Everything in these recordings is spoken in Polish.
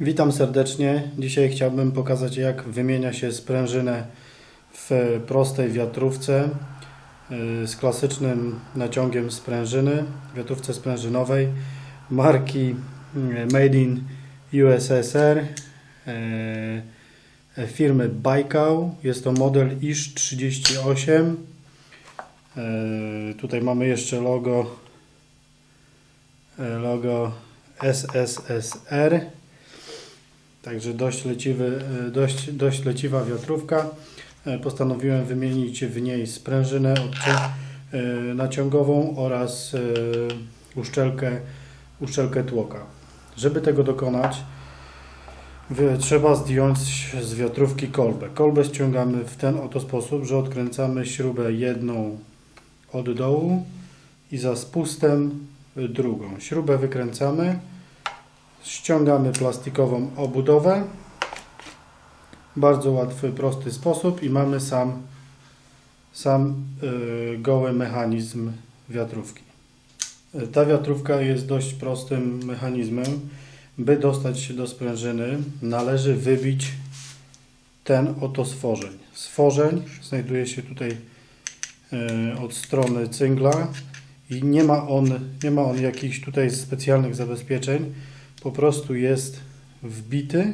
Witam serdecznie. Dzisiaj chciałbym pokazać jak wymienia się sprężynę w prostej wiatrówce y, z klasycznym naciągiem sprężyny, wiatrówce sprężynowej marki y, Made in USSR y, firmy Baikal. Jest to model ISZ38. Y, Tutaj mamy jeszcze logo logo SSSR. Także dość, leciwy, e, dość, dość leciwa wiatrówka. E, Postanowiłem wymienić w niej sprężynę e, naciągową oraz uszczelkę, uszczelkę tłoka. Żeby tego dokonać, trzeba zdjąć z wiatrówki kolbę. Kolbę ściągamy w ten oto sposób, że odkręcamy śrubę jedną od dołu i za spustem drugą. Śrubę wykręcamy. Ściągamy plastikową obudowę. Bardzo łatwy, prosty sposób i mamy sam, sam y, goły mechanizm wiatrówki. Y, Ta wiatrówka jest dość prostym mechanizmem. By dostać się do sprężyny, należy wybić ten oto stworzeń. Stworzeń znajduje się tutaj y, od strony cyngla i nie ma on, nie ma on jakichś tutaj specjalnych zabezpieczeń po prostu jest wbity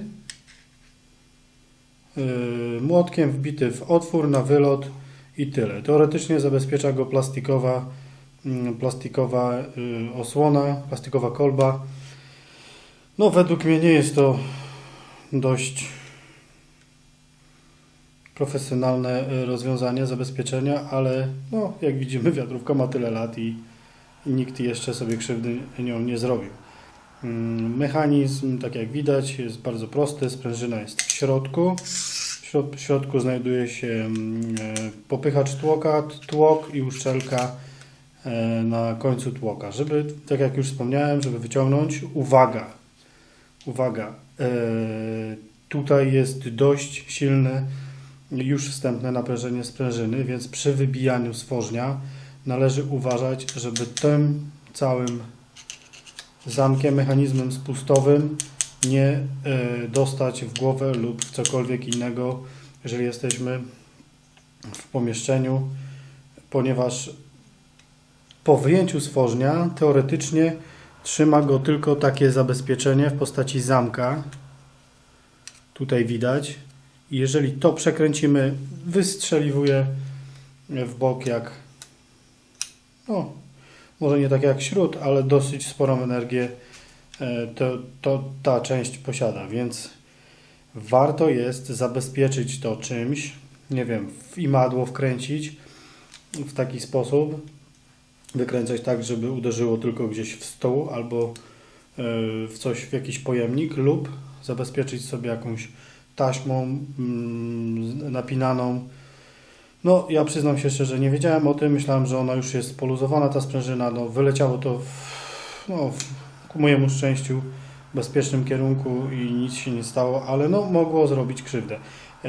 yy, młotkiem wbity w otwór na wylot i tyle. Teoretycznie zabezpiecza go plastikowa, plastikowa yy, osłona, plastikowa kolba. No według mnie nie jest to dość profesjonalne yy, rozwiązanie zabezpieczenia, ale no, jak widzimy wiatrówka ma tyle lat i, i nikt jeszcze sobie krzywdy nią nie zrobił. Mm, Mechanizm, tak jak widać, jest bardzo prosty. Sprężyna jest w środku. W środ- w środku znajduje się mm, e, popychacz tłoka, tłok i uszczelka e, na końcu tłoka. Żeby, tak jak już wspomniałem, żeby wyciągnąć, uwaga, uwaga, e, tutaj jest dość silne już wstępne naprężenie sprężyny, więc przy wybijaniu stworznia należy uważać, żeby tym całym zamkiem, mechanizmem spustowym nie e, dostać w głowę lub w cokolwiek innego, jeżeli jesteśmy w pomieszczeniu, ponieważ po wyjęciu stworznia teoretycznie trzyma go tylko takie zabezpieczenie w postaci zamka. Tutaj widać. I jeżeli to przekręcimy, wystrzeliwuje w bok jak no, może nie tak jak śród, ale dosyć sporą energię e, to, to ta część posiada, więc warto jest zabezpieczyć to czymś, nie wiem, w imadło wkręcić w taki sposób, wykręcać tak, żeby uderzyło tylko gdzieś w stół albo e, w coś, w jakiś pojemnik lub zabezpieczyć sobie jakąś taśmą mm, napinaną, no, ja przyznam się szczerze, nie wiedziałem o tym. Myślałem, że ona już jest poluzowana, ta sprężyna. No, wyleciało to w, no, ku mojemu szczęściu w bezpiecznym kierunku i nic się nie stało, ale no, mogło zrobić krzywdę. E,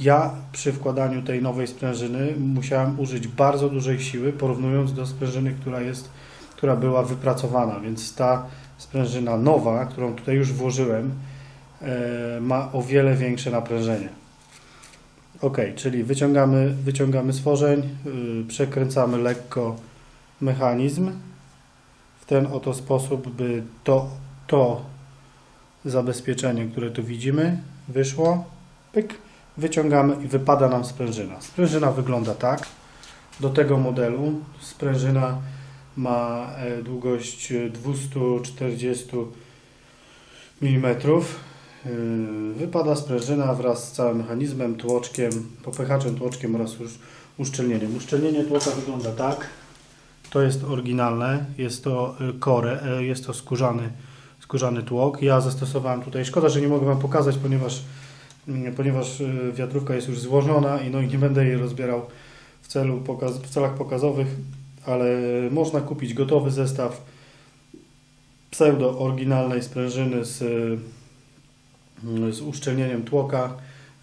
Ja przy wkładaniu tej nowej sprężyny musiałem użyć bardzo dużej siły, porównując do sprężyny, która jest, która była wypracowana, więc ta sprężyna nowa, którą tutaj już włożyłem, e, ma o wiele większe naprężenie. Ok, czyli wyciągamy, wyciągamy stworzeń, yy, przekręcamy lekko mechanizm w ten oto sposób, by to, to zabezpieczenie, które tu widzimy, wyszło. Pyk, wyciągamy i wypada nam sprężyna. Sprężyna wygląda tak. Do tego modelu sprężyna ma e, długość e, 240 mm. Yy, Wypada sprężyna wraz z całym mechanizmem, tłoczkiem, popychaczem, tłoczkiem oraz usz, uszczelnieniem. Uszczelnienie tłoka wygląda tak. To jest oryginalne, jest to y, kore, y, jest to skórzany, skórzany tłok. Ja zastosowałem tutaj, szkoda, że nie mogę Wam pokazać, ponieważ, mm, ponieważ y, wiatrówka jest już złożona i, no, nie będę jej rozbierał w, celu pokaz, w celach pokazowych, ale można kupić gotowy zestaw pseudo oryginalnej sprężyny z z uszczelnieniem tłoka.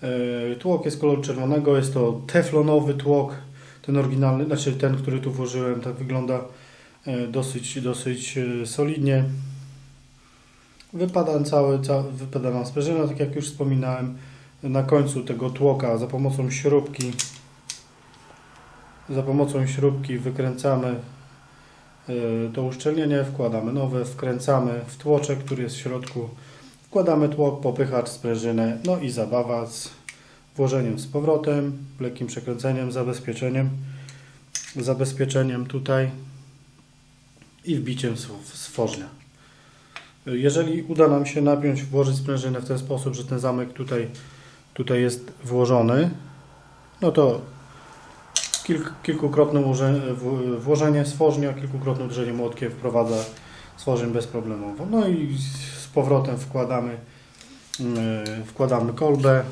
E, Tłok jest koloru czerwonego, jest to teflonowy tłok, ten oryginalny, znaczy ten, który tu włożyłem, tak wygląda e, dosyć, dosyć e, solidnie. Wypada, cały, wypada nam sprężyna, tak jak już wspominałem, na końcu tego tłoka za pomocą śrubki za pomocą śrubki wykręcamy to uszczelnienie, wkładamy nowe, wkręcamy w tłoczek, który jest w środku, wkładamy tłok, popychacz, sprężynę, no i zabawa z włożeniem z powrotem, lekkim przekręceniem, zabezpieczeniem, zabezpieczeniem tutaj i wbiciem z, z fożnia. Jeżeli uda nam się napiąć, włożyć sprężynę w ten sposób, że ten zamek tutaj, tutaj jest włożony, no to kilk, kilkukrotne włożenie stworzenia, kilkukrotne uderzenie młotkiem wprowadza stworzeń bezproblemowo. No i powrotem wkładamy, yy, wkładamy kolbę.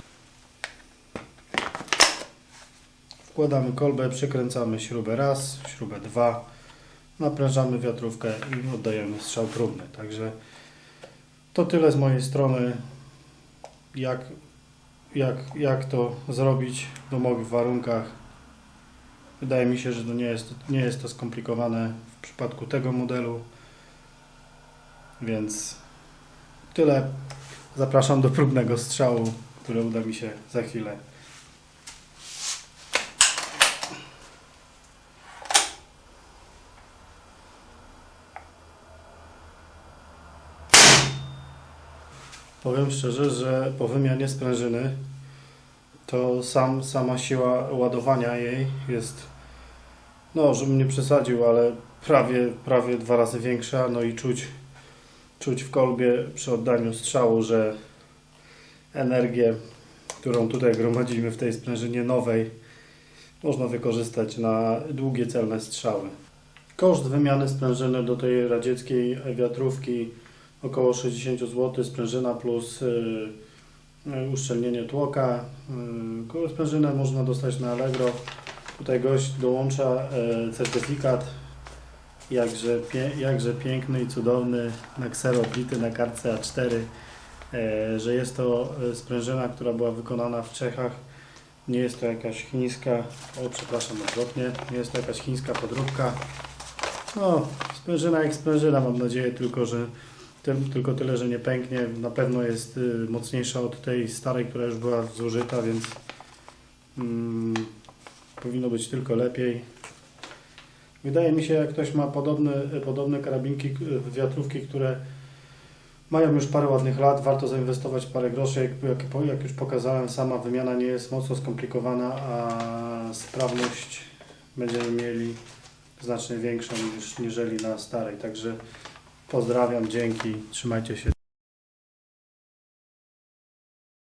Wkładamy kolbę, przykręcamy śrubę raz, śrubę dwa, naprężamy wiatrówkę i oddajemy strzał próbny. Także to tyle z mojej strony, jak, jak, jak to zrobić w domowych warunkach. Wydaje mi się, że to nie jest, nie jest to skomplikowane w przypadku tego modelu, więc tyle. Zapraszam do próbnego strzału, które uda mi się za chwilę. Powiem szczerze, że po wymianie sprężyny to sam, sama siła ładowania jej jest, no żebym nie przesadził, ale prawie, prawie dwa razy większa, no i czuć, czuć w kolbie przy oddaniu strzału, że energię, którą tutaj gromadzimy w tej sprężynie nowej, można wykorzystać na długie celne strzały. Koszt wymiany sprężyny do tej radzieckiej wiatrówki około 60 zł, sprężyna plus y, y, uszczelnienie tłoka. Y, Sprężynę można dostać na Allegro. Tutaj gość dołącza certyfikat jakże, pie, jakże piękny i cudowny na kseroplity na kartce A4, y, że jest to y, sprężyna, która była wykonana w Czechach. Nie jest to jakaś chińska, o przepraszam odwrotnie, nie jest to jakaś chińska podróbka. No, sprężyna jak sprężyna, mam nadzieję tylko, że tym, tylko tyle, że nie pęknie. Na pewno jest y, mocniejsza od tej starej, która już była zużyta, więc mm, powinno być tylko lepiej. Wydaje mi się, jak ktoś ma podobne, podobne karabinki, wiatrówki, które mają już parę ładnych lat, warto zainwestować parę groszy. Jak, jak, jak już pokazałem, sama wymiana nie jest mocno skomplikowana, a sprawność będziemy mieli znacznie większą niż niżeli na starej. Także Pozdrawiam, dzięki, trzymajcie się.